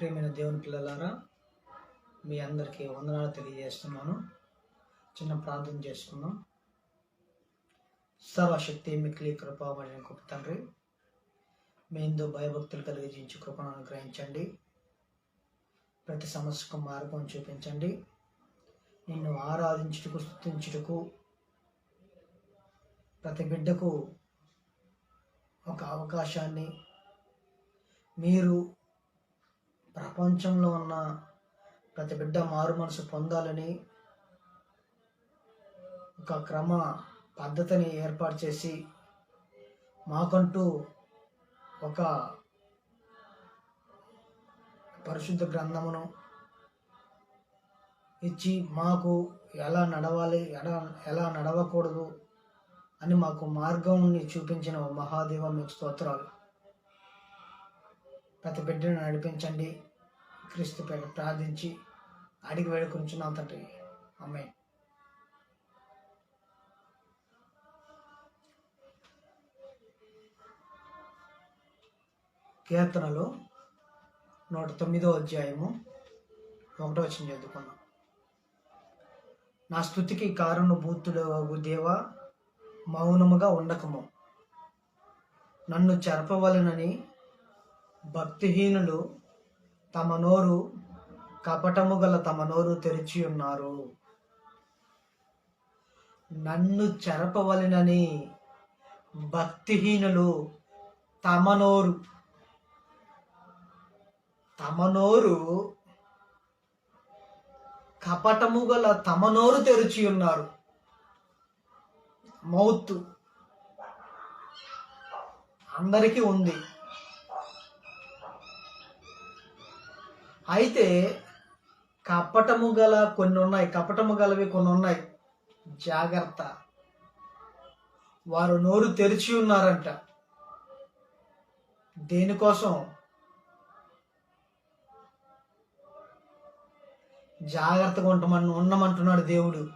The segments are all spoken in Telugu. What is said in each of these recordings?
ప్రియమైన దేవుని పిల్లలారా మీ అందరికీ వందనాలు తెలియజేస్తున్నాను. చిన్న ప్రార్థన చేసుకుందాం. సర్వశక్తి మిక్కిలి కృపామణి గొప్ప తండ్రి మీ ఎందు భయభక్తులు కలిగించి కృపను అనుగ్రహించండి. ప్రతి సమస్యకు మార్గం చూపించండి. నిన్ను ఆరాధించుటకు స్థుతించుటకు ప్రతి బిడ్డకు ఒక అవకాశాన్ని మీరు ప్రపంచంలో ఉన్న ప్రతి బిడ్డ మారు మనసు పొందాలని ఒక క్రమ పద్ధతిని ఏర్పాటు చేసి మాకంటూ ఒక పరిశుద్ధ గ్రంథమును ఇచ్చి మాకు ఎలా నడవాలి ఎలా ఎలా నడవకూడదు అని మాకు మార్గంని చూపించిన మహాదేవ మీకు స్తోత్రాలు. ప్రతి బిడ్డను నడిపించండి. క్రీస్తు పేరు ప్రార్థించి అడిగి వేడుకుంటున్నాం తండ్రి. అమ్మాయి కీర్తనలు నూట తొమ్మిదో అధ్యాయము ఒకటో వచ్చిన చదువుకున్నాం నా స్థుతికి కారణభూతుడు దేవ మౌనముగా ఉండకము. నన్ను చెరపవలనని భక్తిహీనులు తమ నోరు కపటము గల తమ నోరు తెరిచి ఉన్నారు. నన్ను చెరపవలనని భక్తిహీనులు తమ నోరు తమ నోరు కపటము గల తమ నోరు తెరిచి ఉన్నారు. మౌత్ అందరికీ ఉంది. అయితే కపటము గల కొన్ని ఉన్నాయి కపటము గలవి కొన్ని ఉన్నాయి. జాగ్రత్త. వారు నోరు తెరిచి ఉన్నారంట. దేనికోసం? జాగ్రత్తగా ఉండమని ఉండమంటున్నాడు దేవుడు.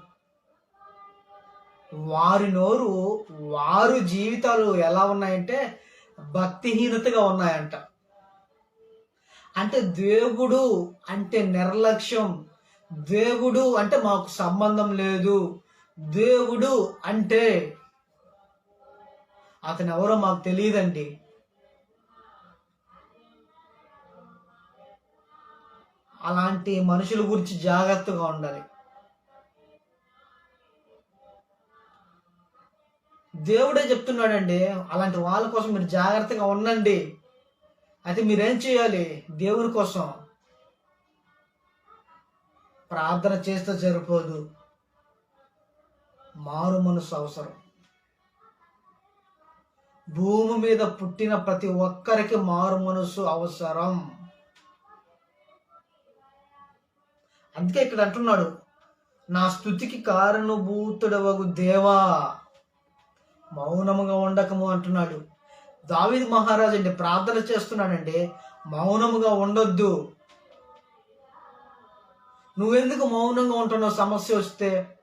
వారి నోరు వారు జీవితాలు ఎలా ఉన్నాయంటే భక్తిహీనతగా ఉన్నాయంట. అంటే దేవుడు అంటే నిర్లక్ష్యం. దేవుడు అంటే మాకు సంబంధం లేదు. దేవుడు అంటే అతను ఎవరో మాకు తెలియదండి. అలాంటి మనుషుల గురించి జాగ్రత్తగా ఉండాలి. దేవుడే చెప్తున్నాడండి అలాంటి వాళ్ళ కోసం మీరు జాగ్రత్తగా ఉండండి. అయితే మీరేం చేయాలి? దేవుని కోసం ప్రార్థన చేస్తే సరిపోదు. మారు మనసు అవసరం. భూమి మీద పుట్టిన ప్రతి ఒక్కరికి మారు మనసు అవసరం. అందుకే ఇక్కడ అంటున్నాడు నా స్థుతికి కారణభూతుడవగు దేవా. మౌనముగా ఉండకము అంటున్నాడు. దావిద్ మహారాజు అండి ప్రార్థన చేస్తున్నాడండి మౌనముగా ఉండొద్దు. నువ్వెందుకు మౌనంగా ఉంటున్నావు? సమస్య వస్తే.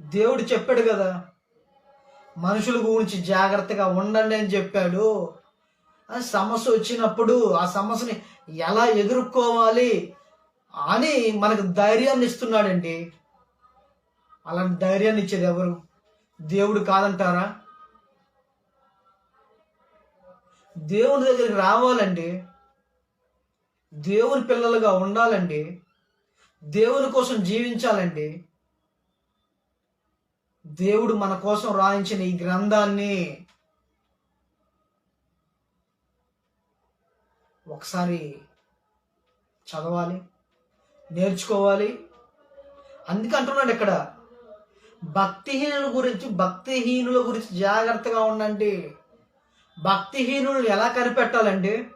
దేవుడు చెప్పాడు కదా మనుషుల గురించి జాగ్రత్తగా ఉండండి అని చెప్పాడు. అని సమస్య వచ్చినప్పుడు ఆ సమస్యని ఎలా ఎదుర్కోవాలి అని మనకు ధైర్యాన్ని ఇస్తున్నాడండి. అలాంటి ధైర్యాన్ని ఇచ్చేది ఎవరు? దేవుడు కాదంటారా? దేవుని దగ్గరికి రావాలండి దేవుని పిల్లలుగా ఉండాలండి దేవుని కోసం జీవించాలండి దేవుడు మన కోసం రాయించిన ఈ గ్రంథాన్ని ఒకసారి చదవాలి నేర్చుకోవాలి. అందుకే అంటున్నాడు ఇక్కడ భక్తిహీనుల గురించి భక్తిహీనుల గురించి జాగ్రత్తగా ఉండండి. భక్తిహీనులు ఎలా కనిపెట్టాలండి?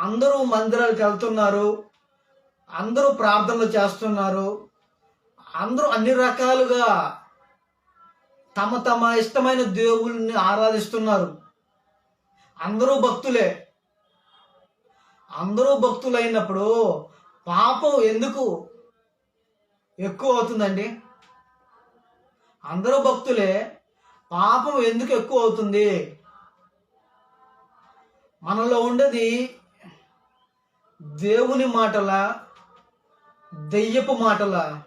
అందరూ మందిరాలకు వెళ్తున్నారు. అందరూ ప్రార్థనలు చేస్తున్నారు. అందరూ అన్ని రకాలుగా తమ తమ ఇష్టమైన దేవుల్ని ఆరాధిస్తున్నారు. అందరూ భక్తులే. అందరూ భక్తులైనప్పుడు పాపం ఎందుకు? ఎక్కువ అవుతుందండి. అందరూ భక్తులే పాపం ఎందుకు ఎక్కువ అవుతుంది? మనలో ఉండేది దేవుని మాటల దెయ్యపు మాటల.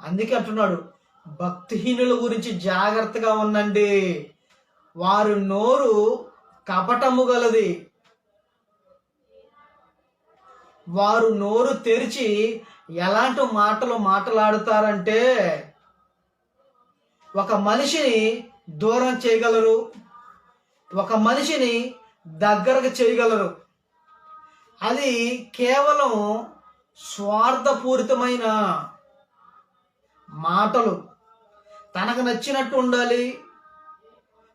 అందుకే అంటున్నాడు భక్తిహీనుల గురించి జాగ్రత్తగా ఉండండి. వారి నోరు కపటము గలది. వారు నోరు తెరిచి ఎలాంటి మాటలు మాట్లాడతారంటే ఒక మనిషిని దూరం చేయగలరు ఒక మనిషిని దగ్గరకు చేయగలరు. అది కేవలం స్వార్థపూరితమైన మాటలు. తనకు నచ్చినట్టు ఉండాలి.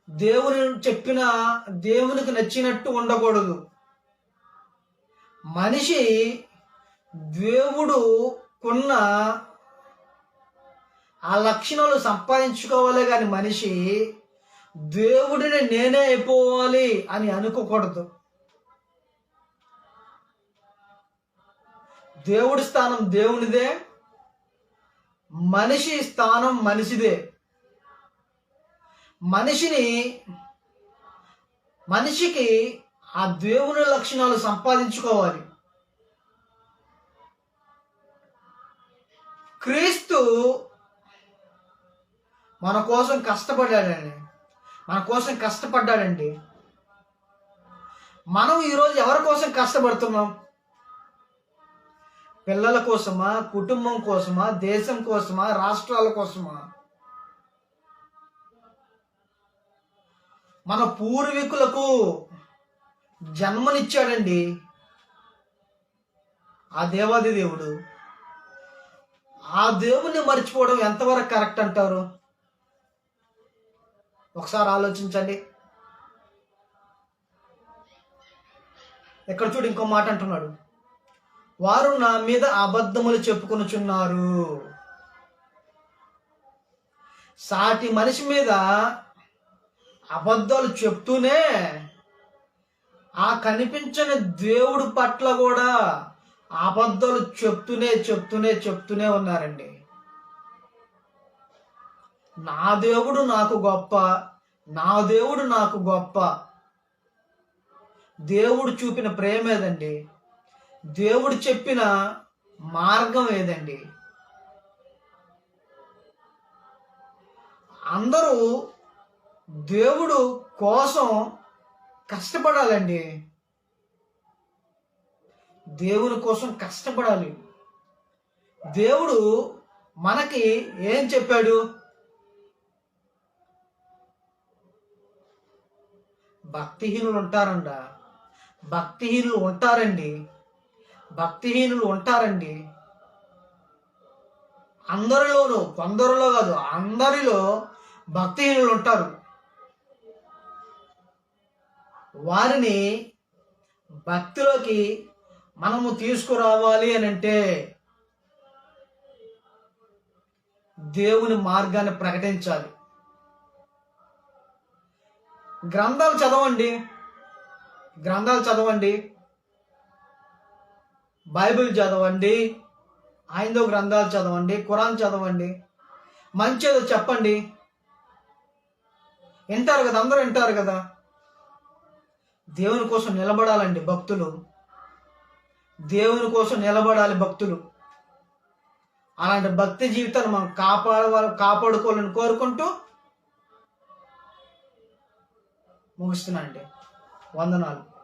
దేవుని చెప్పిన దేవునికి నచ్చినట్టు ఉండకూడదు. మనిషి దేవుడు కొన్న ఆ లక్షణాలు సంపాదించుకోవాలి కానీ మనిషి దేవుడిని నేనే అయిపోవాలి అని అనుకోకూడదు. దేవుడి స్థానం దేవునిదే మనిషి స్థానం మనిషిదే. మనిషిని మనిషికి ఆ దేవుని లక్షణాలు సంపాదించుకోవాలి. క్రీస్తు మన కోసం కష్టపడ్డాడండి. మన కోసం కష్టపడ్డాడండి. మనం ఈరోజు ఎవరి కోసం కష్టపడుతున్నాం? పిల్లల కోసమా కుటుంబం కోసమా దేశం కోసమా రాష్ట్రాల కోసమా? మన పూర్వీకులకు జన్మనిచ్చాడండి. ఆ దేవాది దేవుడు. ఆ దేవుణ్ణి మర్చిపోవడం ఎంతవరకు కరెక్ట్ అంటారు? ఒకసారి ఆలోచించండి. ఇక్కడ చూడు ఇంకో మాట అంటున్నాడు. వారు నా మీద అబద్ధములు చెప్పుకొనుచున్నారు. సాటి మనిషి మీద అబద్ధాలు చెప్తూనే ఆ కనిపించని దేవుడు పట్ల కూడా అబద్ధాలు చెప్తూనే చెప్తూనే చెప్తూనే ఉన్నారండి. నా దేవుడు నాకు గొప్ప నా దేవుడు నాకు గొప్ప. దేవుడు చూపిన ప్రేమ ఏదండి? దేవుడు చెప్పిన మార్గం ఏదండి? అందరూ దేవుడు కోసం కష్టపడాలండి. దేవుని కోసం కష్టపడాలి. దేవుడు మనకి ఏం చెప్పాడు? భక్తిహీనులు ఉంటారంట. భక్తిహీనులు ఉంటారండి. భక్తిహీనులు ఉంటారండి. అందరిలోనూ కొందరిలో కాదు అందరిలో భక్తిహీనులు ఉంటారు. వారిని భక్తిలోకి మనము తీసుకురావాలి అని అంటే దేవుని మార్గాన్ని ప్రకటించాలి. గ్రంథాలు చదవండి. గ్రంథాలు చదవండి. బైబిల్ చదవండి. ఐదో గ్రంథాలు చదవండి. ఖురాన్ చదవండి. మంచిదో చెప్పండి. వింటారు కదా? అందరూ వింటారు కదా? దేవుని కోసం నిలబడాలండి భక్తులు. దేవుని కోసం నిలబడాలి భక్తులు. అలాంటి భక్తి జీవితాన్ని మనం కాపాడ కాపాడుకోవాలని కోరుకుంటూ ముగిస్తున్నానండి వందనాలు.